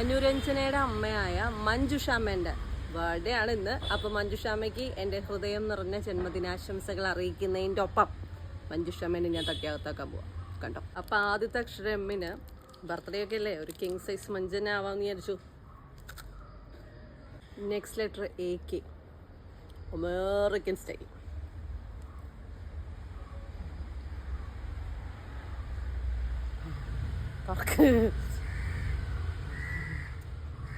അനുരഞ്ജനയുടെ അമ്മയായ മഞ്ജുഷാമ്മേന്റെ ബർത്ത്ഡേ ആണ് ഇന്ന്. അപ്പോൾ മഞ്ജുഷാമ്മയ്ക്ക് എന്റെ ഹൃദയം നിറഞ്ഞ ജന്മദിനാശംസകൾ അറിയിക്കുന്നതിന്റെ ഒപ്പം മഞ്ജുഷാമ്മേനെ ഞാൻ തട്ടിയകത്താക്കാൻ പോവാം. കണ്ടോ? അപ്പോൾ ആദ്യത്തെ അക്ഷരം എമ്മിന് ബർത്ത്ഡേ ഒക്കെ അല്ലേ? ഒരു കിങ് സൈസ് മഞ്ജനാവാന്ന് വിചാരിച്ചു. Next letter A K American style തുറക്ക്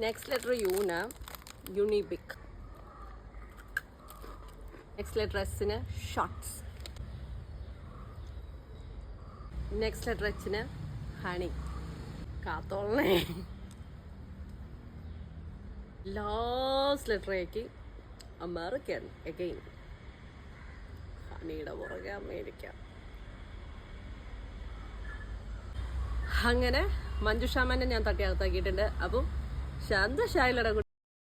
നെക്സ്റ്റ് ലെറ്റർ ജെക്ക് ജാമിൻ നെക്സ്റ്റ് ലെറ്റർ യൂന യുണിബിക് നെക്സ്റ്റ് ലെറ്റർ എസിന് ഷോർട്സ് നെക്സ്റ്റ് ലെറ്റർ എച്ചിന് ഹണി കാത്തോളണേ ലാസ്റ്റ് ലെറ്റർ എക്ക് അമേരിക്കൻ എഗെയിൻ ഹണിയുടെ പുറകെ അമേരിക്ക. അങ്ങനെ മഞ്ജുഷാമനെ ഞാൻ തട്ടിയകത്താക്കിയിട്ടുണ്ട്. അപ്പം சந்தோஷம் ஆயிலடா